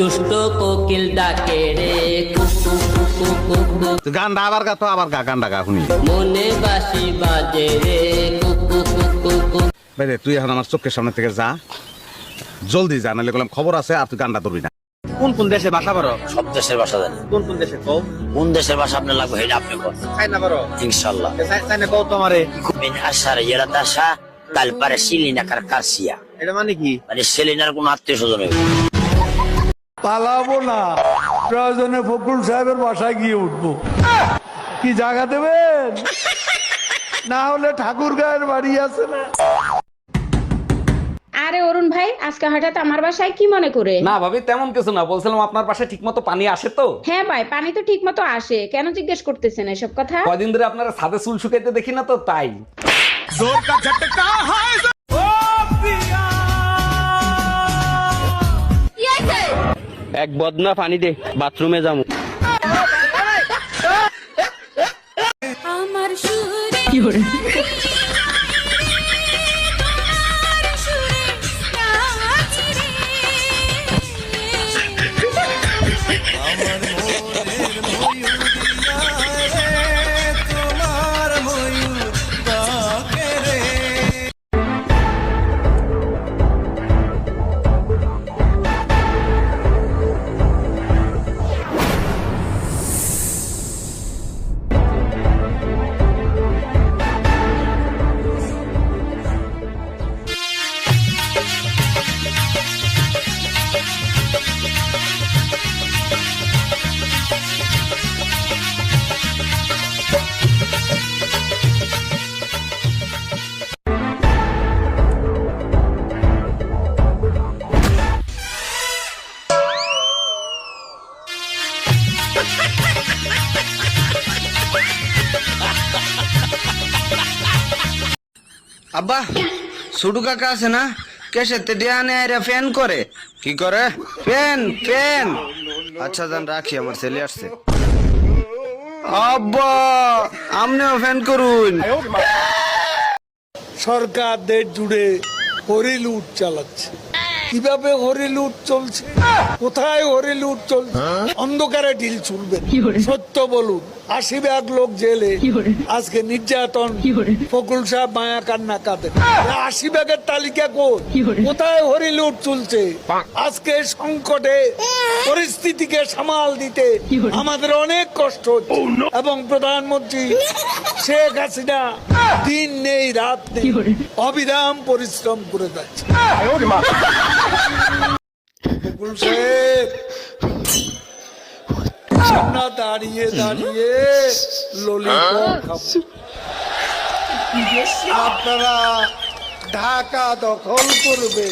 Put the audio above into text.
দুষ্ট কোকিল ডাকে রে কুকু কুকু কুকু। গানটা আবার গা তো আবার গা গানটা গা শুনি। মনে বাসি বাজে রে কুকু কুকু কুকু। বাইরে তুই এখন আমার চোখের সামনে থেকে যা। জলদি যা নাহলে বললাম খবর আছে আর তুই গানটা ধরবি না। কোন কোন দেশে বাসা পারো সব দেশের ভাষা জানি। কোন কোন দেশে কও? কোন দেশের ভাষা আপনার লাগবে সেটা আপনি চাইনা পারো ইনশাল্লাহ চাইনা কও তোমারে। yaradasha tal para silina karkasia এটা মানে কি? মানে সেলিনার কোন আত্মীয় স্বজন পালাবো না। প্রয়োজনে ফকুল সাহেবের বাসায় গিয়ে উঠবো। কি জায়গা দেবেন? না হলে ঠাকুর গায়ের বাড়ি আছে না। আরে অরুণ ভাই আজকে হঠাৎ আমার বাসায় কি মনে করে? না ভাবি তেমন কিছু না। বলছিলাম আপনার পাশে ঠিকমতো পানি আসে তো? হ্যাঁ ভাই পানি তো ঠিক মতো আসে। কেন জিজ্ঞেস করতেছেন এসব কথা? কয়দিন ধরে আপনারা ছাদে চুল শুকাইতে দেখি না তো তাই। এক বদনা পানি দে বাথরুমে যাব। কি আব্বা, সুডু কাকা আছে না? কেসে তেডিয়ানে আইরা ফ্যান করে। কি করে? Fan fan. আচ্ছা যান, রাখি, আমার ছেলে আসছে। আব্বা, আমনেও ফ্যান করুন। সরকার দেশ জুড়ে হরিলুট চালাচ্ছে। কীভাবে হরিলুট চলছে? কোথায় হরিলুট চলছে? অন্ধকারে ঢিল ছুড়বেন সত্য বলুন আশি ভাগ লোক জেলে। আজকে নির্যাতন। ফকুল সাহেব মায়া কান্না কাঁদেন আশি ভাগের তালিকা কোন? কোথায় হরিলুট চলছে? আজকে সংকটে পরিস্থিতিকে সামাল দিতে আমাদের অনেক কষ্ট হচ্ছে। এবং প্রধানমন্ত্রী শেখ হাসিনা দিন নেই রাত নেই। অবিরাম পরিশ্রম করে যাচ্ছে। বকুল সাহেব, আমরা দাঁড়িয়ে দাঁড়িয়ে ললিপপ খাব। আপনারা ঢাকা দখল করবে।